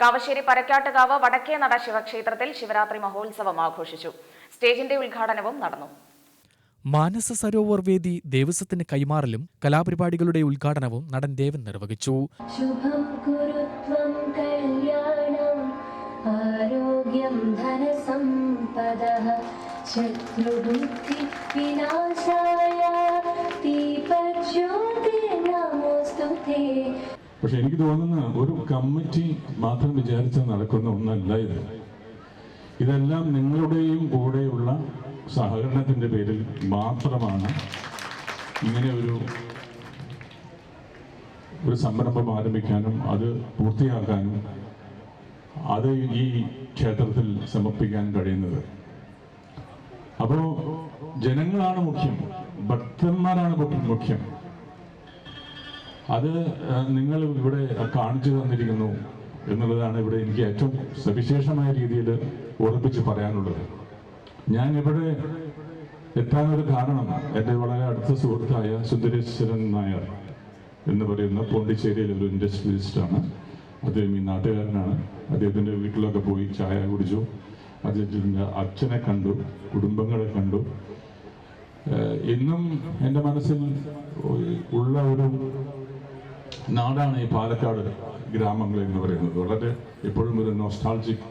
കാവശ്ശേരി പരക്കാട്ടുകാവ് വടക്കേനട ശിവക്ഷേത്രത്തിൽ ശിവരാത്രി മഹോത്സവം ആഘോഷിച്ചു. സ്റ്റേജിന്റെ ഉദ്ഘാടനവും നടന്നു. മാനസ സരോവർ വേദി ദേവസ്വത്തിന് കൈമാറലും കലാപരിപാടികളുടെ ഉദ്ഘാടനവും നടൻ ദേവൻ നിർവഹിച്ചു. ശത്രുബുദ്ധി വിനാശായ തീ പക്ഷെ എനിക്ക് തോന്നുന്ന ഒരു കമ്മിറ്റി മാത്രം വിചാരിച്ച് നടക്കുന്ന ഒന്നല്ല ഇത്. ഇതെല്ലാം നിങ്ങളുടെയും കൂടെയുള്ള സഹകരണത്തിന്റെ പേരിൽ മാത്രമാണ് ഇങ്ങനെ ഒരു ഒരു സംരംഭം ആരംഭിക്കാനും അത് പൂർത്തിയാക്കാനും അത് ഈ ക്ഷേത്രത്തിൽ സമർപ്പിക്കാൻ കഴിയുന്നത്. അപ്പോൾ ജനങ്ങളാണ് മുഖ്യം ഭക്തന്മാരാണ് മുഖ്യം. അത് നിങ്ങൾ ഇവിടെ കാണിച്ചു തന്നിരിക്കുന്നു എന്നുള്ളതാണ് ഇവിടെ എനിക്ക് ഏറ്റവും സവിശേഷമായ രീതിയിൽ ഉറപ്പിച്ച് പറയാനുള്ളത്. ഞാൻ ഇവിടെ എത്താനൊരു കാരണം എന്റെ വളരെ അടുത്ത സുഹൃത്തായ സുന്ദരേശ്വരൻ നായർ എന്ന് പറയുന്ന പോണ്ടിച്ചേരിയിലെ ഒരു ഇൻഡസ്ട്രിയലിസ്റ്റാണ്. അദ്ദേഹം ഈ നാട്ടുകാരനാണ്. അദ്ദേഹത്തിന്റെ വീട്ടിലൊക്കെ പോയി ചായ കുടിച്ചു. അദ്ദേഹത്തിന്റെ അച്ഛനെ കണ്ടു കുടുംബങ്ങളെ കണ്ടു. ഇന്നും എന്റെ മനസ്സിൽ ഉള്ള ഒരു നാടാണ് ഈ പാലക്കാട് ഗ്രാമങ്ങൾ എന്ന് പറയുന്നത്. വളരെ എപ്പോഴും ഒരു nostalgic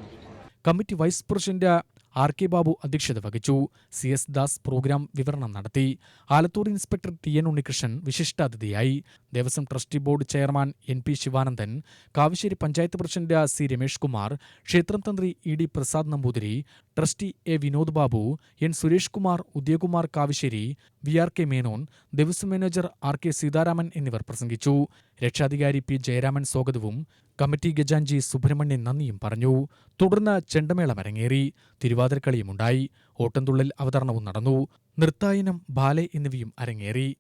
committee vice president R K Babu അധ്യക്ഷത വഹിച്ചു. സി എസ് ദാസ് പ്രോഗ്രാം വിവരണം നടത്തി. Alathur inspector T N Unnikrishnan വിശിഷ്ടാതിഥിയായി. Devaswom trustee board chairman N P Sivanandan Kavassery panchayat president C Ramesh Kumar ക്ഷേത്രം തന്ത്രി E D Prasad Namboothiri trustee A Vinod Babu N Suresh Kumar Udayakumar Kavassery V R K Menon Devaswom manager R K Seetharaman എന്നിവർ പ്രസംഗിച്ചു. രക്ഷാധികാരി P Jayaraman സ്വാഗതവും committee ഗജാൻജി Subramanian നന്ദിയും പറഞ്ഞു. തുടർന്ന് ചെണ്ടമേളം അരങ്ങേറി. തിരുവാതിരക്കളിയുമുണ്ടായി ഓട്ടംതുള്ളൽ അവതരണവും നടന്നു. നൃത്തായനം ബാലെ എന്നിവയും അരങ്ങേറി.